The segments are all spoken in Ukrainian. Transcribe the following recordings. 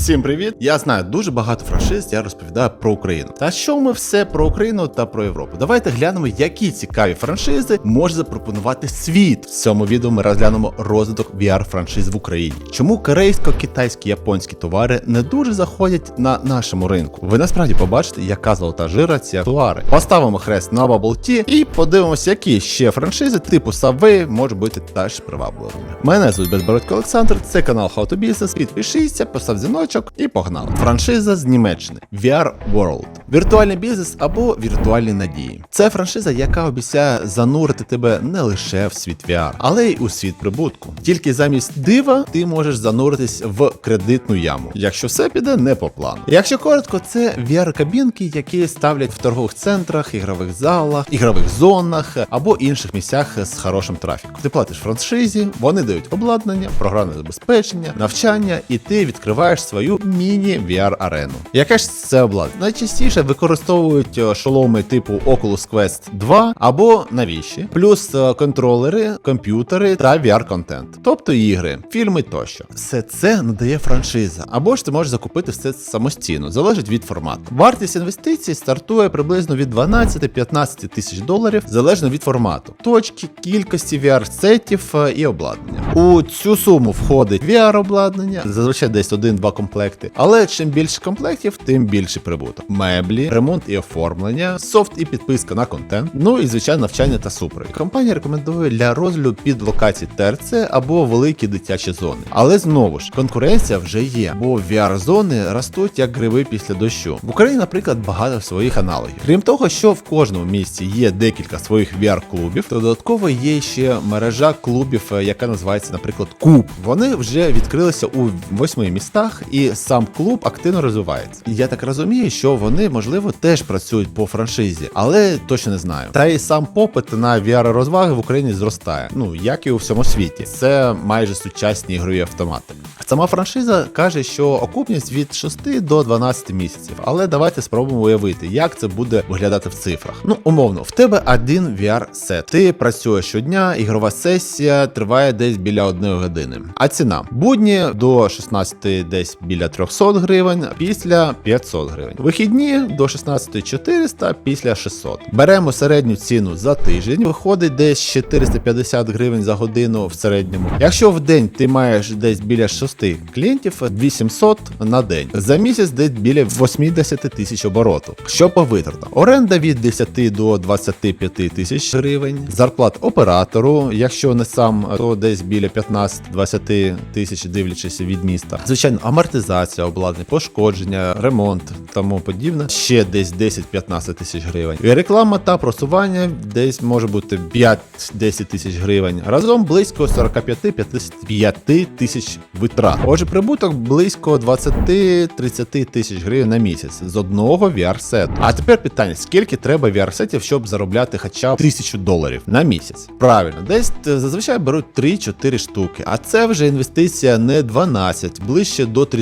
Всім привіт! Я знаю дуже багато франшиз, я розповідаю про Україну. Та що ми все про Україну та про Європу? Давайте глянемо, які цікаві франшизи може запропонувати світ. В цьому відео ми розглянемо розвиток VR франшиз в Україні. Чому корейсько-китайські японські товари не дуже заходять на нашому ринку? Ви насправді побачите, яка золота жира ці товари. Поставимо хрест на Bubble Tea і подивимося, які ще франшизи типу Subway можуть бути теж привабливими. Мене звуть Безбородько Олександр, це канал How to Business. Підпишіться, постав дзвіночок і погнали. Франшиза з Німеччини VR World. Віртуальний бізнес або віртуальні надії. Це франшиза, яка обіцяє занурити тебе не лише в світ VR, але й у світ прибутку. Тільки замість дива ти можеш зануритись в кредитну яму, якщо все піде не по плану. Якщо коротко, це VR-кабінки, які ставлять в торгових центрах, ігрових залах, ігрових зонах або інших місцях з хорошим трафіком. Ти платиш франшизі, вони дають обладнання, програмне забезпечення, навчання, і ти відкриваєш свою міні-VR-арену. Яке ж це обладнання? Найчастіше використовують е, шоломи типу Oculus Quest 2 або навіщо, плюс е, контролери, комп'ютери та VR-контент, тобто ігри, фільми тощо. Все це надає франшиза, або ж ти можеш закупити все самостійно, залежить від формату. Вартість інвестицій стартує приблизно від 12-15 тисяч доларів, залежно від формату, точки, кількості VR-сетів е, і обладнання. У цю суму входить VR-обладнання, зазвичай десь один-два комплекти. Але чим більше комплектів, тим більший прибуток. Меблі, ремонт і оформлення, софт і підписка на контент. Ну і звичайно навчання та супровід. Компанія рекомендує для розгляду під локації ТРЦ або великі дитячі зони. Але знову ж конкуренція вже є, бо VR-зони ростуть як гриби після дощу. В Україні, наприклад, багато своїх аналогів. Крім того, що в кожному місті є декілька своїх VR-клубів, то додатково є ще мережа клубів, е, яка називається, наприклад, Куб. Вони вже відкрилися у восьми містах, і сам клуб активно розвивається. Я так розумію, що вони можливо теж працюють по франшизі, але точно не знаю. Та й сам попит на VR розваги в Україні зростає. Ну як і у всьому світі. Це майже сучасні ігрові автомати. Сама франшиза каже, що окупність від 6 до 12 місяців. Але давайте спробуємо уявити, як це буде виглядати в цифрах. Ну, умовно, в тебе один VR-сет. Ти працюєш щодня, ігрова сесія триває десь біля 1 години. А ціна будні до 16 десь біля 300 гривень, після 500 гривень. Вихідні до 16 400, після 600. Беремо середню ціну за тиждень, виходить десь 450 гривень за годину в середньому. Якщо в день ти маєш десь біля 6 клієнтів, 800 на день. За місяць десь біля 80 тисяч обороту. Що по витратам? Оренда від 10 до 25 тисяч гривень, зарплат оператору, якщо не сам, то десь біля 15-20 тисяч, дивлячись від міста. Звичайно, амортизація, обладнання, пошкодження, ремонт тому подібне. Ще десь 10-15 тисяч гривень. І реклама та просування десь може бути 5-10 тисяч гривень. Разом близько 45-55 тисяч витрат. Отже, прибуток близько 20-30 тисяч гривень на місяць з одного VR-сету. А тепер питання: скільки треба VR-сетів, щоб заробляти хоча б 1000 доларів на місяць? Правильно, десь зазвичай беруть 3-4 штуки. А це вже інвестиція не 12, ближче до 30,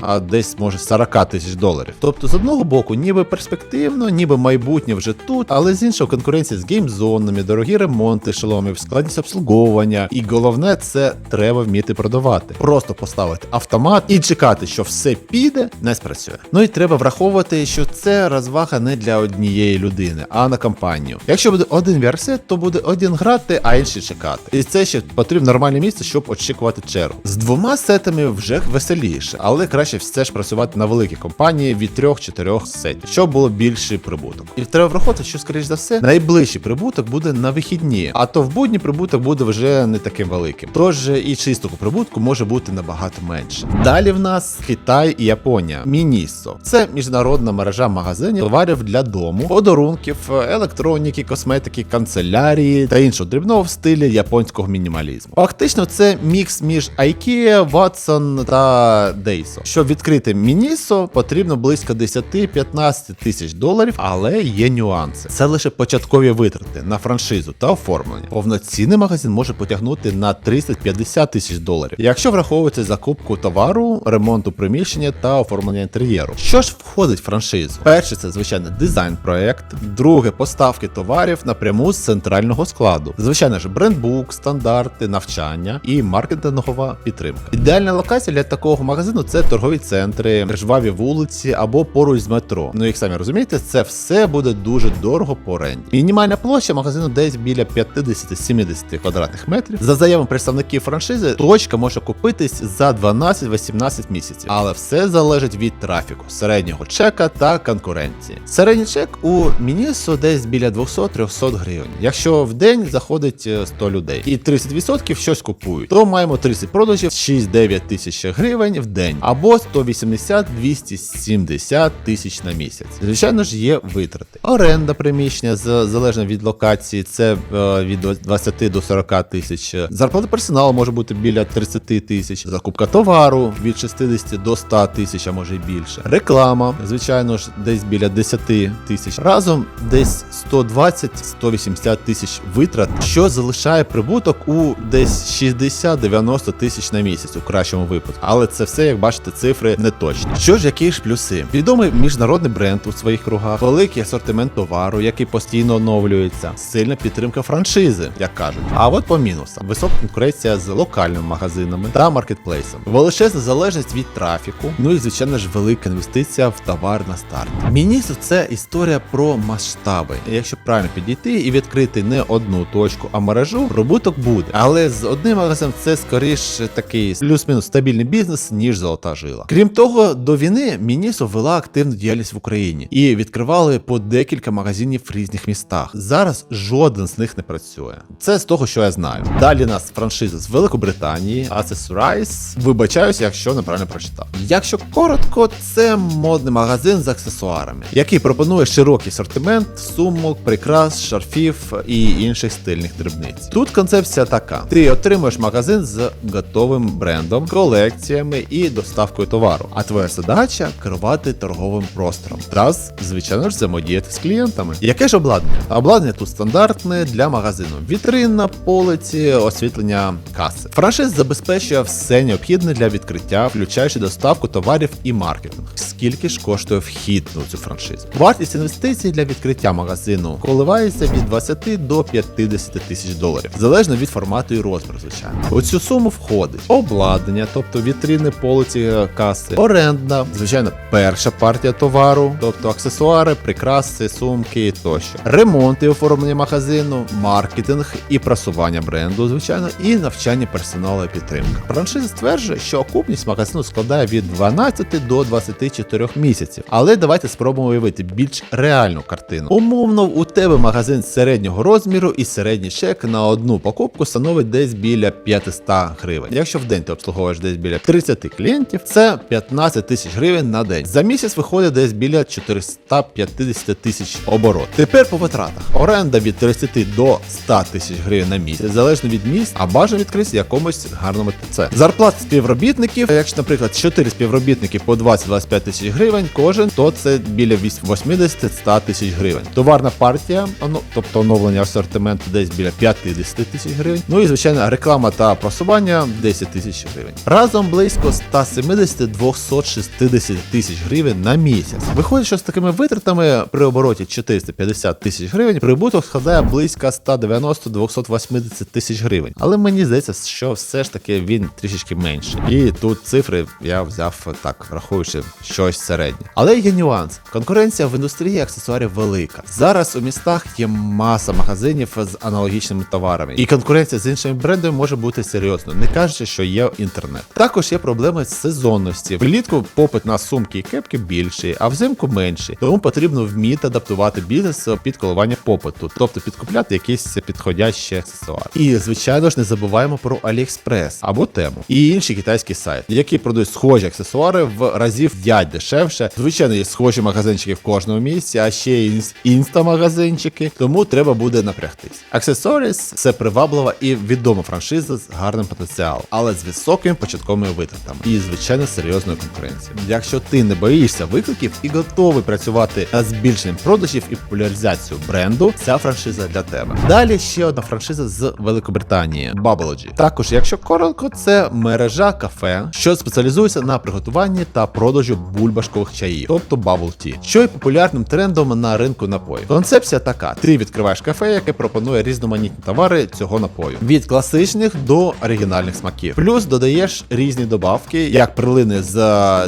а десь може 40 тисяч доларів. Тобто, з одного боку, ніби перспективно, ніби майбутнє вже тут, але з іншого конкуренція з геймзонами, дорогі ремонти шоломів, складність обслуговування. І головне, це треба вміти продавати. Просто поставити автомат і чекати, що все піде, не спрацює. Ну і треба враховувати, що це розвага не для однієї людини, а на компанію. Якщо буде один VR-сет, то буде один грати, а інший чекати. І це ще потрібно нормальне місце, щоб очікувати чергу. З двома сетами вже веселіше, але краще все ж працювати на великій компанії від 3-4 сетів, щоб було більший прибуток. І треба враховувати, що скоріш за все найближчий прибуток буде на вихідні, а то в будні прибуток буде вже не таким великим. Тож і чистого прибутку може бути набагато менше. Далі в нас Китай і Японія. Мінісо це міжнародна мережа магазинів товарів для дому, подарунків, електроніки, косметики, канцелярії та іншого дрібного в стилі японського мінімалізму. Фактично, це мікс між IKEA, Watson та Daiso. Щоб відкрити Мінісо, потрібно близько 10-15 тисяч доларів, але є нюанси. Це лише початкові витрати на франшизу та оформлення. Повноцінний магазин може потягнути на 30-50 тисяч доларів, якщо враховується закупку товару, ремонту приміщення та оформлення інтер'єру. Що ж входить в франшизу? Перше, це звичайно дизайн-проект, друге поставки товарів напряму з центрального складу. Звичайно ж, брендбук, стандарти, навчання і маркетингова підтримка. Ідеальна локація для такого магазину магазину це торгові центри, жваві вулиці або поруч з метро. Ну як самі розумієте, це все буде дуже дорого по оренді. Мінімальна площа магазину десь біля 50-70 квадратних метрів. За заявами представників франшизи, точка може купитись за 12-18 місяців, але все залежить від трафіку, середнього чека та конкуренції. Середній чек у Мінісо десь біля 200-300 гривень. Якщо в день заходить е, 100 людей і 30% щось купують, то маємо 30 продажів 6-9 тисяч гривень в день або 180-270 тисяч на місяць. Звичайно ж, є витрати. Оренда приміщення залежно від локації, це е, від 20 до 40 тисяч. Зарплата персоналу може бути біля 30 тисяч. Закупка товару від 60 до 100 тисяч, а може й більше. Реклама, звичайно ж, десь біля 10 тисяч. Разом десь 120-180 тисяч витрат, що залишає прибуток у десь 60-90 тисяч на місяць у кращому випадку. Але це все, як бачите, цифри не точні. Що ж, які ж плюси? Відомий міжнародний бренд у своїх кругах, великий асортимент товару, який постійно оновлюється, сильна підтримка франшизи, як кажуть. А от по мінусам: висока конкуренція з локальними магазинами та маркетплейсом, величезна залежність від трафіку. Ну і звичайно ж велика інвестиція в товар на старт. Мінісо це історія про масштаби. Якщо правильно підійти і відкрити не одну точку, а мережу, прибуток буде. Але з одним магазином це скоріше такий плюс-мінус стабільний бізнес, ніж золота жила. Крім того, до війни Мінісо вела активну діяльність в Україні і відкривали по декілька магазинів в різних містах. Зараз жоден з них не працює. Це з того, що я знаю. Далі нас франшиза з Великобританії, Accessorize. Вибачаюсь, якщо неправильно прочитав. Якщо коротко, це модний магазин з аксесуарами, який пропонує широкий асортимент сумок, прикрас, шарфів і інших стильних дрібниць. Тут концепція така: ти отримуєш магазин з готовим брендом, колекціями і доставкою товару. А твоя задача керувати торговим простором. Раз, звичайно ж, взаємодіяти з клієнтами. Яке ж обладнання? Обладнання тут стандартне для магазину: вітрина, полиці, освітлення каси. Франшиз забезпечує все необхідне для відкриття, включаючи доставку товарів і маркетинг. Скільки ж коштує вхід у цю франшизу? Вартість інвестицій для відкриття магазину коливається від 20 до 50 тисяч доларів, залежно від формату і розміру, звичайно. У цю суму входить обладнання, тобто вітрини, полиці, е, каси, оренда, звичайно, перша партія товару, тобто аксесуари, прикраси, сумки тощо, ремонт і оформлення магазину, маркетинг і просування бренду, звичайно, і навчання персоналу і підтримка. Франшиза стверджує, що окупність магазину складає від 12 до 24 місяців. Але давайте спробуємо уявити більш реальну картину. Умовно, у тебе магазин середнього розміру і середній чек на одну покупку становить десь біля 500 гривень. Якщо в день ти обслуговуєш десь біля 30 клієнтів, це 15 тисяч гривень на день. За місяць виходить десь біля 450 тисяч оборот. Тепер по витратах. Оренда від 30 до 100 тисяч гривень на місяць, залежно від міст, а бажано відкритися якомусь гарному ТЦ. Зарплата співробітників, якщо, наприклад, 4 співробітники по 20-25 тисяч гривень, кожен, то це біля 80-100 тисяч гривень. Товарна партія, ну, тобто оновлення асортименту десь біля 50 тисяч гривень. Ну і звичайно, реклама та просування 10 тисяч гривень. Разом близько 170-260 тисяч гривень на місяць. Виходить, що з такими витратами при обороті 450 тисяч гривень прибуток складає близько 190-280 тисяч гривень. Але мені здається, що все ж таки він трішечки менший. І тут цифри я взяв так, враховуючи щось середнє. Але є нюанс. Конкуренція в індустрії аксесуарів велика. Зараз у містах є маса магазинів з аналогічними товарами, і конкуренція з іншими брендами може бути серйозною, не кажучи, що є інтернет. Також є проблеми з сезонності. Влітку попит на сумки і кепки більший, а взимку менший. Тому потрібно вміти адаптувати бізнес під коливання попиту, тобто підкупляти якісь підходящі аксесуари. І звичайно ж не забуваємо про AliExpress або тему і інші китайські сайти, які продають схожі аксесуари в разів 5 дешевше. Звичайно, є схожі магазинчики в кожному місці, а ще інс- інста-магазинчики, тому треба буде напрягтись. Accessories – це приваблива і відома франшиза з гарним потенціалом, але з високими початковими витратами і звичайно серйозною конкуренцією. Якщо ти не боїшся викликів і готовий працювати над збільшенням продажів і популяризацією бренду, ця франшиза для тебе. Далі ще одна франшиза з Великобританії Bubblegy. Також, якщо коротко, це мережа кафе, що спеціалізується на приготуванні та продажу бульбашкових чаїв, тобто bubble tea, що є популярним трендом на ринку напоїв. Концепція така: ти відкриваєш кафе, яке пропонує різноманітні товари цього напою від класичних до оригінальних смаків. Плюс додаєш різні добавки добавки, як прилини з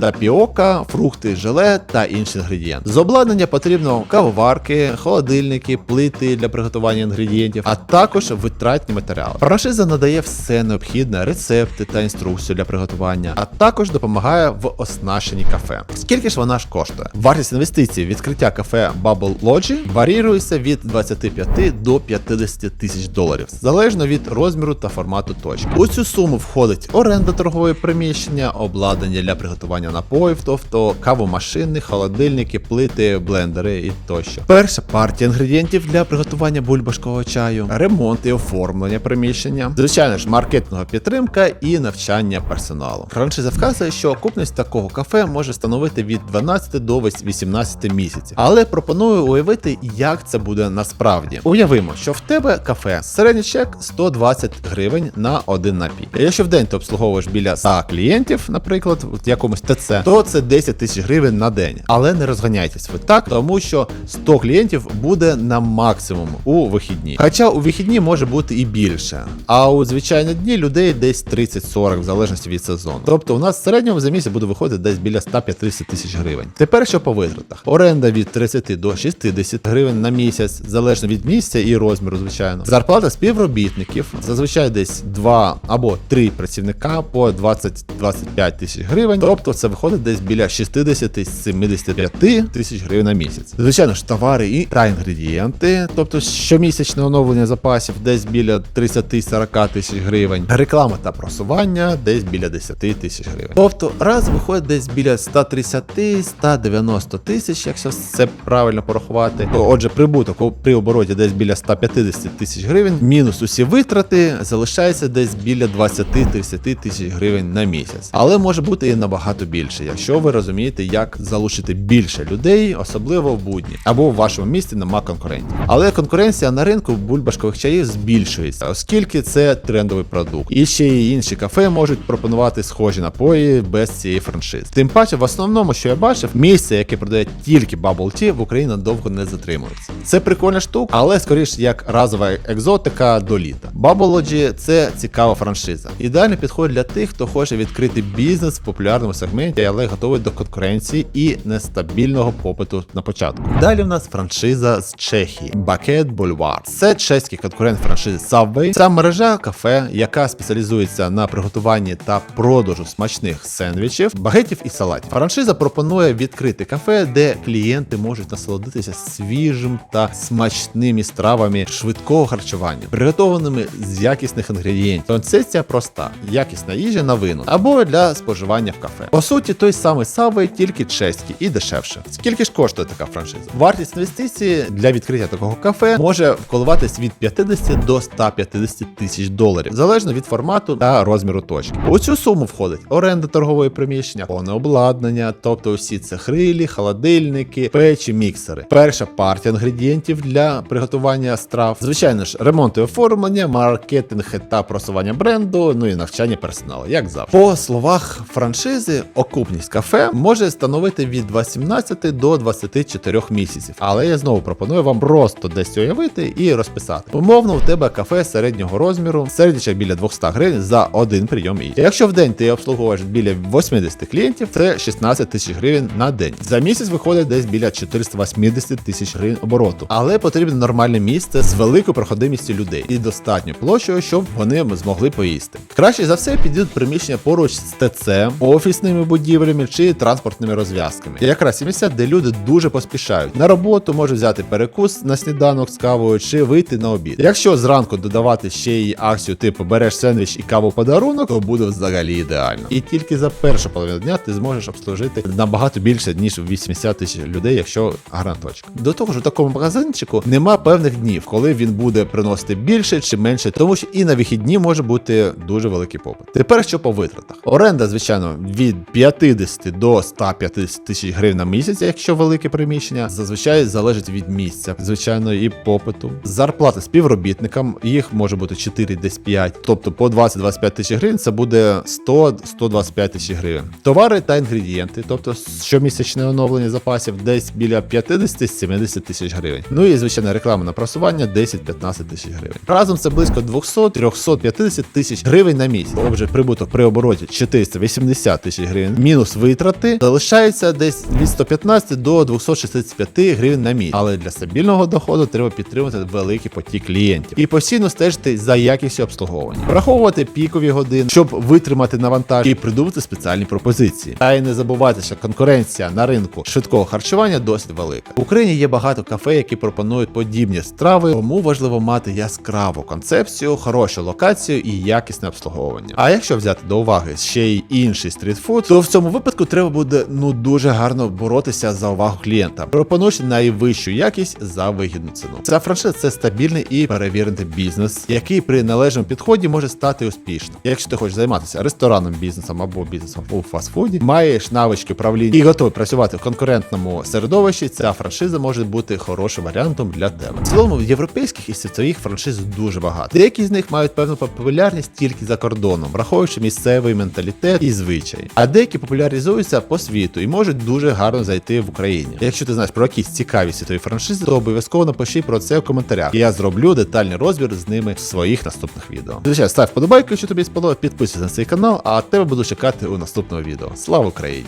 тапіока, фрукти, желе та інші інгредієнти. З обладнання потрібно кавоварки, холодильники, плити для приготування інгредієнтів, а також витратні матеріали. Франшиза надає все необхідне, рецепти та інструкцію для приготування, а також допомагає в оснащенні кафе. Скільки ж вона ж коштує? Вартість інвестицій в відкриття кафе Bubble Lodge варіюється від 25 до 50 тисяч доларів, залежно від розміру та формату точки. У цю суму входить оренда торгової приміщення, обладнання для приготування напоїв, тобто кавомашини, холодильники, плити, блендери і тощо. Перша партія інгредієнтів для приготування бульбашкового чаю, ремонт і оформлення приміщення, звичайно ж, маркетингова підтримка і навчання персоналу. Франшиза вказує, що окупність такого кафе може становити від 12 до 18 місяців, але пропоную уявити, як це буде насправді. Уявимо, що в тебе кафе середній чек 120 гривень на один напій. Якщо в день ти обслуговуєш біля 100 клієнтів, наприклад, в якомусь ТЦ, то це 10 тисяч гривень на день. Але не розганяйтесь ви так, тому що 100 клієнтів буде на максимум у вихідні. Хоча у вихідні може бути і більше. А у звичайні дні людей десь 30-40, в залежності від сезону. Тобто у нас в середньому за місяць буде виходити десь біля 150 тисяч гривень. Тепер що по витратах? Оренда від 30 до 60 гривень на місяць, залежно від місця і розміру, звичайно. Зарплата співробітників зазвичай десь 2 або 3 працівника по 20-25 тисяч гривень. Тобто це виходить десь біля 60-75 тисяч гривень на місяць. Звичайно ж, товари і та інгредієнти, тобто щомісячне оновлення запасів десь біля 30-40 тисяч гривень. Реклама та просування десь біля 10 тисяч гривень. Тобто раз виходить десь біля 130-190 тисяч, якщо все правильно порахувати. Отже, прибуток при обороті десь біля 150 тисяч гривень, мінус усі витрати, залишається десь біля 20-30 тисяч гривень на місяць. Але може бути і набагато більше, якщо ви розумієте, як залучити більше людей, особливо в будні, або в вашому місті нема конкурентів. Але конкуренція на ринку бульбашкових чаїв збільшується, оскільки це трендовий продукт. І ще й інші кафе можуть пропонувати схожі напої без цієї франшизи. Тим паче, в основному, що я бачив, місце, яке продає тільки Bubble Tea, в Україні довго не затримується. Це прикольна штука, але скоріш як разова екзотика до літа. Bubble це цікава франшиза. Ідеально підходить для тих, хто хоче відкрити бізнес в популярному сегменті, але готовий до конкуренції і нестабільного попиту на початку. Далі в нас франшиза з Чехії Bucket Boulevard. Це чеський конкурент франшизи Subway. Це мережа кафе, яка спеціалізується на приготуванні та продажу смачних сендвічів, багетів і салатів. Франшиза пропонує відкрити кафе, де клієнти можуть насолодитися свіжим та смачними стравами швидкого харчування, приготованими з якісних інгредієнтів. Концепція проста: якісна їжа на вину або для споживання в кафе. По суті, той самий Subway, тільки чеський і дешевше. Скільки ж коштує така франшиза? Вартість інвестиції для відкриття такого кафе може коливатись від 50 до 150 тисяч доларів, залежно від формату та розміру точки. У цю суму входить оренда торгової приміщення, повне обладнання, тобто усі цехрилі, холодильники, печі, міксери. Перша партія інгредієнтів для приготування страв. Звичайно ж, ремонт і оформлення, маркетинг та просування бренду, ну і навчання персоналу, як завжди. Словах франшизи, окупність кафе може становити від 18 до 24 місяців. Але я знову пропоную вам просто десь уявити і розписати. Умовно, у тебе кафе середнього розміру, середняча біля 200 гривень за один прийом їжі. Якщо в день ти обслуговуєш біля 80 клієнтів, це 16 тисяч гривень на день. За місяць виходить десь біля 480 тисяч гривень обороту. Але потрібне нормальне місце з великою проходимістю людей і достатньою площею, щоб вони змогли поїсти. Краще за все підійдуть приміщення поруч з ТЦ, офісними будівлями чи транспортними розв'язками. Якраз ці місця, де люди дуже поспішають. На роботу можуть взяти перекус на сніданок з кавою чи вийти на обід. Якщо зранку додавати ще й акцію типу береш сендвіч і каву подарунок, то буде взагалі ідеально. І тільки за першу половину дня ти зможеш обслужити набагато більше ніж 80 тисяч людей, якщо гарна точка. До того ж, у такому магазинчику нема певних днів, коли він буде приносити більше чи менше, тому що і на вихідні може бути дуже великий попит. Тепер що по витратах? Оренда, звичайно, від 50 до 150 тисяч гривень на місяць, якщо велике приміщення, зазвичай залежить від місця, звичайно, і попиту. Зарплата співробітникам їх може бути 4 десь 5, тобто по 20-25 тисяч гривень це буде 100-125 тисяч гривень. Товари та інгредієнти, тобто щомісячне оновлення запасів десь біля 50-70 тисяч гривень. Ну і звичайно реклама на просування 10-15 тисяч гривень. Разом це близько 200-350 тисяч гривень на місяць. Отже, прибуток при обороті 480 тисяч гривень, мінус витрати, залишається десь від 115 до 265 гривень на місяць. Але для стабільного доходу треба підтримувати великий потік клієнтів і постійно стежити за якістю обслуговування, враховувати пікові години, щоб витримати навантаж і придумати спеціальні пропозиції. Та й не забувайте, що конкуренція на ринку швидкого харчування досить велика. В Україні є багато кафе, які пропонують подібні страви, тому важливо мати яскраву концепцію, хорошу локацію і якісне обслуговування. А якщо взяти до уваги ще й інший стрітфуд, то в цьому випадку треба буде ну дуже гарно боротися за увагу клієнта, пропонуючи найвищу якість за вигідну ціну. Ця франшиза це стабільний і перевірений бізнес, який при належному підході може стати успішним. Якщо ти хочеш займатися ресторанним бізнесом або бізнесом у фастфуді, маєш навички управління і готовий працювати в конкурентному середовищі, ця франшиза може бути хорошим варіантом для тебе. В цілому європейських і світових франшиз дуже багато. Деякі з них мають певну популярність тільки за кордоном, враховуючи місцевий менталітет і звичай. А деякі популяризуються по світу і можуть дуже гарно зайти в Україні. Якщо ти знаєш про якісь цікаві світові франшизи, то обов'язково напиши про це в коментарях. Я зроблю детальний розбір з ними в своїх наступних відео. Звичайно, став вподобайку, якщо тобі сподобалось, підписуйся на цей канал, а тебе буду чекати у наступному відео. Слава Україні!